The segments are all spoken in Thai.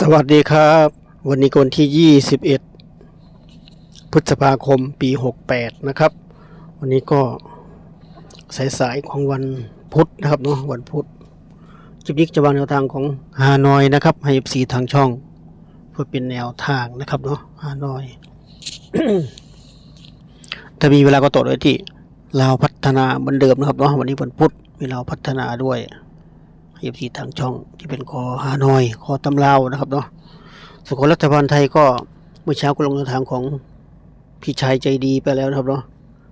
สวัสดีครับ วันนี้วันที่ 21 พฤษภาคมปี 68 นะครับ วันนี้ก็สายๆของวันพุธนะครับเนาะวันพุธจิบยิกจะวางแนวทางของฮานอยนะครับให้สีทางช่อง เพื่อเป็นแนวทางนะครับเนาะฮานอย ถ้ามีเวลาก็ต่อเลยที่ลาพัฒนาเหมือนเดิมนะครับเนาะวันนี้วันพุธมีลาพัฒนาด้วย เอฟซีทางช่องที่เป็นคอฮานอย คอตำลาวนะครับเนาะส่วนของรัฐบาลไทยก็เมื่อเช้าก็ลงแนวทางของพี่ชายใจดีไปแล้วนะครับเนาะ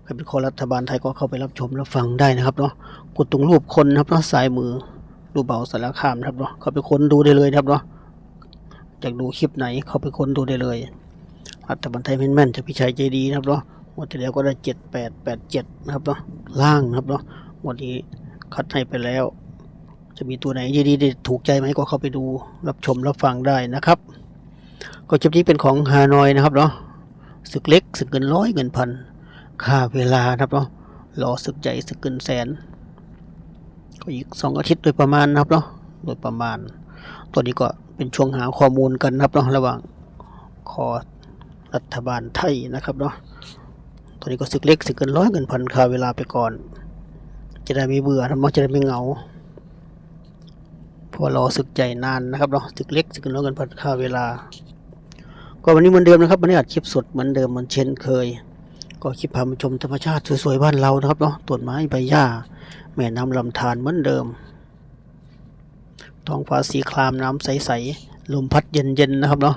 ใครเป็นคอรัฐบาลไทยก็เข้าไปรับชมรับฟังได้นะครับเนาะกดตรงรูปคนนะครับเนาะซ้ายมือรูปเบาสารคามนะครับเนาะเข้าไปค้นดูได้เลยนะครับเนาะอยากดูคลิปไหนเข้าไปค้นดูได้เลยรัฐบาลไทยแม่นๆจากพี่ชายใจดีนะครับเนาะงวันที่แล้วก็ได้เจ็ดแปดแปดเจ็ดนะครับเนาะล่างนะครับเนาะงวันนี้คัดให้ไปแล้ว จะมีตัวไหนดีๆถูกใจไหมก็เข้าไปดูรับชมรับฟังได้นะครับ ก็จุดนี้เป็นของฮานอยนะครับเนาะศึกเล็กศึกเงินร้อยเงินพันค่าเวลานะครับเนาะรอศึกใหญ่ศึกเงินแสน ก็อีกสองอาทิตย์โดยประมาณนะครับเนาะโดยประมาณ ตัวนี้ก็เป็นช่วงหาข้อมูลกันนะครับเนาะระหว่างคอรัฐบาลไทยนะครับเนาะตัวนี้ก็ศึกเล็กศึกเงินร้อยเงินพันค่าเวลาไปก่อน จะได้ไม่เบื่อนะมั้งจะได้ไม่เหงา ว่ารอศึกใหญ่นานนะครับเนาะศึกเล็กศึกน้อยกันพัดค่าเวลา ก็วันนี้เหมือนเดิมนะครับวันนี้อัดคลิปสดเหมือนเดิมเหมือนเช่นเคย ก็คลิปพามาชมธรรมชาติสวยๆบ้านเรานะครับเนาะต้นไม้ใบหญ้า แม่น้ำลำธารเหมือนเดิมท้องฟ้าสีครามน้ำใสๆลมพัดเย็นๆนะครับเนาะ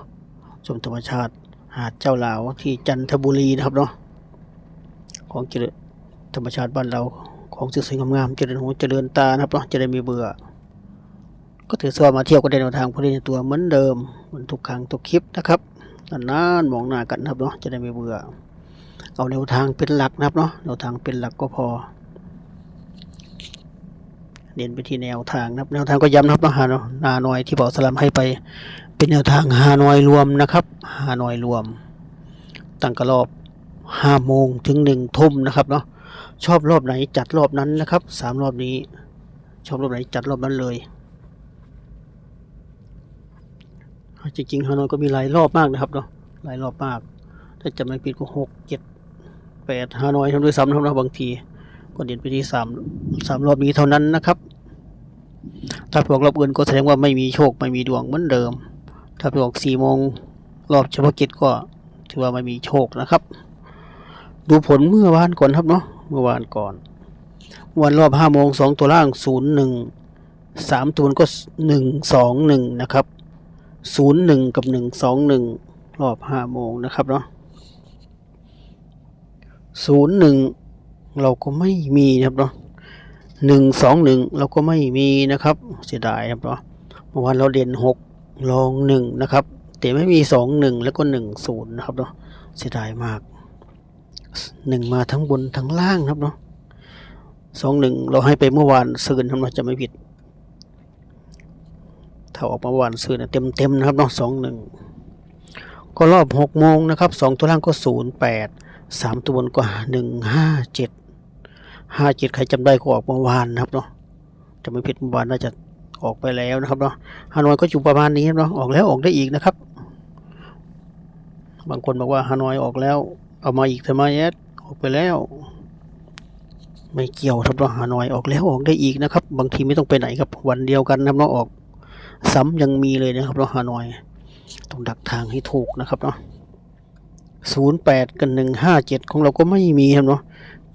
ชมธรรมชาติหาดเจ้าหลาวที่จันทบุรีนะครับเนาะของเจริญธรรมชาติบ้านเราของสวยๆงามๆเจริญหูเจริญตานะครับเนาะจะได้ไมีเบื่อ ก็ถือว่ามาเที่ยวก็ได้แนวทางผู้เล่นตัวเหมือนเดิมเหมือนทุกครั้งทุกคลิปนะครับนานๆมองหน้ากันนะครับเนาะจะได้ไม่เบื่อ เอาแนวทางเป็นหลักนะครับเนาะแนวทางเป็นหลักก็พอเน้นไปที่แนวทางนะครับแนวทางก็ย้ำนะครับเนาะฮานอยนาหน่อยที่บอกสลัมให้ไป เป็นแนวทางฮานอยรวมนะครับฮานอยรวม ตั้งกระรอบห้าโมงถึงหนึ่งทุ่มนะครับเนาะชอบรอบไหนจัดรอบนั้นนะครับสามรอบนี้ ชอบรอบไหนจัดรอบนั้นเลย จริงๆฮานอยก็มีหลายรอบมากนะครับเนาะหลายรอบมาก ถ้าจะไม่ผิดก็หกเจ็ดแปดฮานอยทำด้วยซ้ำนะครับนะบางทีก็เด่นไปที่สามสามรอบนี้เท่านั้นนะครับ ถ้าพวกรอบอื่นก็แสดงว่าไม่มีโชคไม่มีดวงเหมือนเดิม ถ้าพวกสี่โมงรอบเฉพาะกิจก็ถือว่าไม่มีโชคนะครับ ดูผลเมื่อวานก่อนครับเนาะเมื่อวานก่อน วันรอบห้าโมงสองตัวล่างศูนย์หนึ่งสามตัวก็หนึ่งสองหนึ่งนะครับ ศูนย์หนึ่งกับหนึ่งสองหนึ่งรอบห้าโมงนะครับเนาะศูนย์หนึ่งเราก็ไม่มีนะครับเนาะหนึ่งสองหนึ่งเราก็ไม่มีนะครับเสียดายครับเนาะเมื่อวานเราเด่นหกลองหนึ่งนะครับแต่ไม่มีสองหนึ่งแล้วก็หนึ่งศูนย์นะครับเนาะเสียดายมากหนึ่งมาทั้งบนทั้งล่างครับเนาะสองหนึ่งเราให้ไปเมื่อวานซืนทำไมจะไม่ผิดาออกมาวันซื้อเนี่ยเต็มๆนะครับเนาะสองหนึ่งก็รอบหกโมงนะครับสองตัวล่างก็ศูนย์แปดสามตัวบนก็หนึ่งห้าเจ็ดห้าเจ็ดใครจำได้ก็ออกเมื่อวานนะครับเนาะจะไม่ผิดเมื่อวานน่าจะออกไปแล้วนะครับเนาะฮานอยก็อยู่ประมาณนี้ครับเนาะออกแล้วออกได้อีกนะครับ บางคนบอกว่าฮานอยออกแล้ว เอามาอีกทำไมแอดออกไปแล้ว ไม่เกี่ยวครับเนาะฮานอยออกแล้วออกได้อีกนะครับ บางทีไม่ต้องไปไหนครับวันเดียวกันนะครับเนาะออก ซ้ำยังมีเลยนะครับเนาะฮานอยต้องดักทางให้ถูกนะครับเนาะศูนย์แปดกับหนึ่งห้าเจ็ดของเราก็ไม่มีครับเนาะ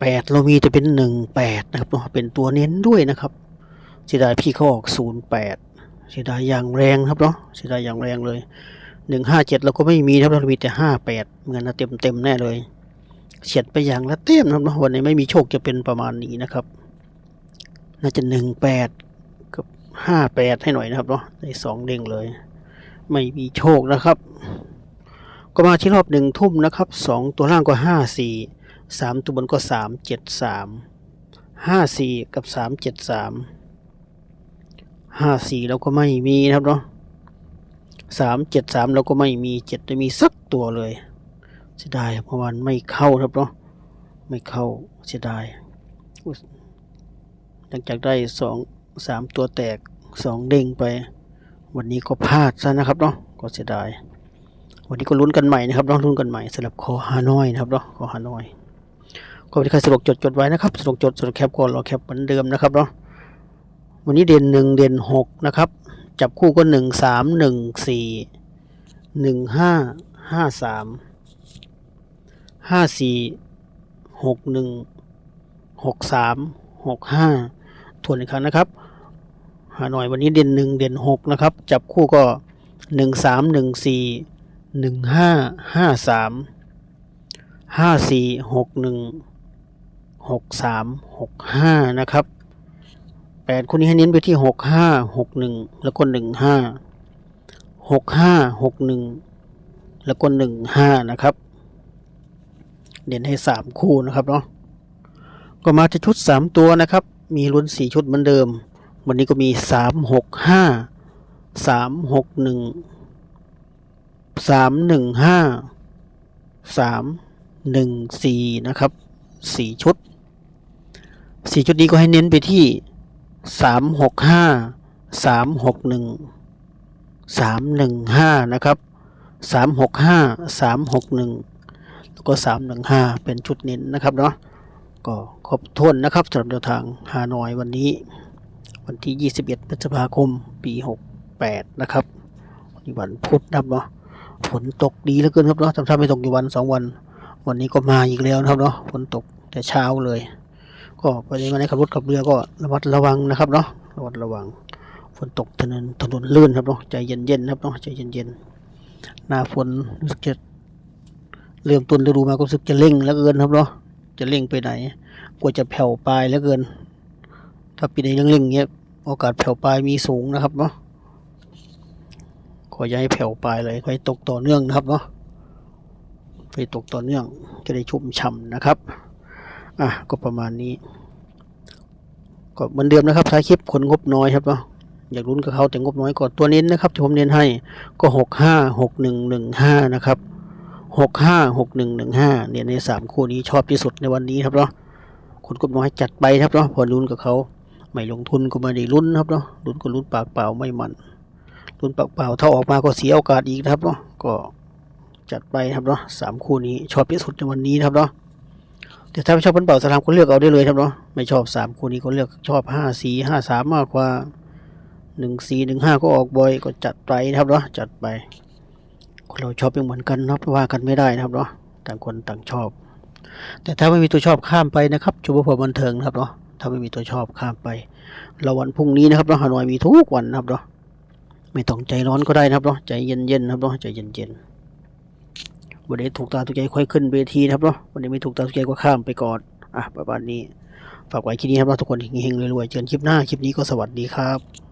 แปดเรามีแต่เป็นหนึ่งแปดนะครับเนาะเป็นตัวเน้นด้วยนะครับเสียดายพี่เขาออกศูนย์แปดเสียดายอย่างแรงครับเนาะเสียดายอย่างแรงเลยหนึ่งห้าเจ็ดเราก็ไม่มีนะครับเรามีแต่ห้าแปดเงินนะเต็มเต็มแน่เลยเฉียดไปอย่างละเต็มนะครับเนาะวันนี้ไม่มีโชคจะเป็นประมาณนี้นะครับ น่าจะหนึ่งแปด ห้าแปดให้หน่อยนะครับเนาะได้สองเด้งเลย ไม่มีโชคนะครับ ก็มาที่รอบหนึ่งทุ่มนะครับสองตัวล่างก็ห้าสี่สามตัวบนก็สามเจ็ดสามห้าสี่กับสามเจ็ดสามห้าสี่เราก็ไม่มีนะครับเนาะสามเจ็ดสามเราก็ไม่มีเจ็ดไม่มีสักตัวเลยเสียดายเมื่อวานไม่เข้าครับเนาะไม่เข้าเสียดายหลังจากได้สอง สามตัวแตกสองเด้งไป วันนี้ก็พลาดซะนะครับเนาะก็เสียดาย วันนี้ก็ลุ้นกันใหม่นะครับเนาะลุ้นกันใหม่สำหรับคอฮานอยนะครับเนาะคอฮานอยก็ที่ใครสะดวกจดจดไว้นะครับสะดวกจดสะดวกแคปก่อนรอแคปเหมือนเดิมนะครับเนาะวันนี้เด่นหนึ่งเด่นหกนะครับ จับคู่ก็หนึ่งสามหนึ่งสี่หนึ่งห้าห้าสามห้าสี่หกหนึ่งหกสามหกห้าทวนอีกครั้งนะครับ หาหน่อยวันนี้เด่นหนึ่งเด่นหกนะครับ จับคู่ก็หนึ่งสามหนึ่งสี่หนึ่งห้าห้าสามห้าสี่หกหนึ่งหกสามหกห้านะครับแปดคนนี้ให้เน้นไปที่หกห้าหกหนึ่งแล้วก็หนึ่งห้าหกห้าหกหนึ่งแล้วก็หนึ่งห้านะครับ เด่นให้สามคู่นะครับเนาะก็มาที่ชุดสามตัวนะครับ มีลุ้นสี่ชุดเหมือนเดิม วันนี้ก็มีสามหกห้าสามหกหนึ่งสามหนึ่งห้าสามหนึ่งสี่นะครับสี่ชุดสี่ชุดนี้ก็ให้เน้นไปที่สามหกห้าสามหกหนึ่งสามหนึ่งห้านะครับสามหกห้าสามหกหนึ่งแล้วก็สามหนึ่งห้าเป็นชุดเน้นนะครับเนาะก็ครบถ้วนนะครับสำหรับแนวทางฮานอยวันนี้ วันที่ 21พฤษภาคม ปี 68 นะครับวันนี้วันพุธนะครับเนาะฝนตกดีเหลือเกินครับเนาะทำท่าไม่ตกอยู่วันสองวัน วันนี้ก็มาอีกแล้วนะครับเนาะฝนตกแต่เช้าเลย ก็ไปมาในขับรถขับเรือก็ระมัดระวังนะครับเนาะระมัดระวังฝนตกถนนถนนลื่นครับเนาะใจเย็นๆครับเนาะใจเย็นๆหน้าฝนรู้สึกจะเริ่มต้นฤดูมาก็รู้สึกจะเร่งแล้วเกินครับเนาะจะเร่งไปไหนกลัวจะแผ่วปลายแล้วเกิน ถ้าปีไหนเร่งๆเงี้ย โอกาสแผ่วปลายมีสูงนะครับเนาะขออย่าให้แผ่วปลายเลยขอให้ตกต่อเนื่องนะครับเนาะไปตกต่อเนื่องจะได้ชุ่มฉ่ำนะครับ อะก็ประมาณนี้ ก็เหมือนเดิมนะครับท้ายคลิปคนงบน้อยครับเนาะอยากลุ้นกับเขาแต่งบน้อยก่อนตัวเน้นนะครับที่ผมเน้นให้ก็หกห้าหกหนึ่งหนึ่งห้านะครับหกห้าหกหนึ่งหนึ่งห้าเนี่ยในสามคู่นี้ชอบที่สุดในวันนี้ครับเนาะคนงบน้อยจัดไปครับเนาะพอลุ้นกับเขา ไม่ลงทุนก็ไม่ได้ลุ้นครับเนาะลุ้นก็ลุ้นปากเปล่าไม่มันลุ้นปากเปล่าถ้าออกมาก็เสียโอกาสอีกนะครับเนาะก็จัดไปครับเนาะสามคู่นี้ชอบที่สุดในวันนี้ครับเนาะแต่ถ้าไม่ชอบเพิ่นเป่าสลามก็เลือกเอาได้เลยครับเนาะไม่ชอบสามคู่นี้ก็เลือกชอบห้าสี่ห้าสามมากกว่าหนึ่งสี่หนึ่งห้าก็ออกบ่อยก็จัดไปนะครับเนาะจัดไปคนเราชอบไม่เหมือนกันนะครับว่ากันไม่ได้นะครับเนาะต่างคนต่างชอบ แต่ถ้าไม่มีตัวชอบข้ามไปนะครับชุบพอบันเทิงนะครับเนาะ ถ้าไม่มีตัวชอบข้ามไปเราวันพรุ่งนี้นะครับเนาะฮานอยมีทุกวันนะครับเนาะไม่ต้องใจร้อนก็ได้นะครับเนาะใจเย็นๆนะครับเนาะใจเย็นๆวันนี้ถูกตาถูกใจค่อยขึ้นเวทีนะครับเนาะวันนี้ไม่ถูกตาถูกใจก็ข้ามไปก่อนอะประมาณนี้ฝากไว้คลิปนี้ครับเราทุกคนเฮงๆรวยๆเจอกันคลิปหน้าคลิปนี้ก็สวัสดีครับ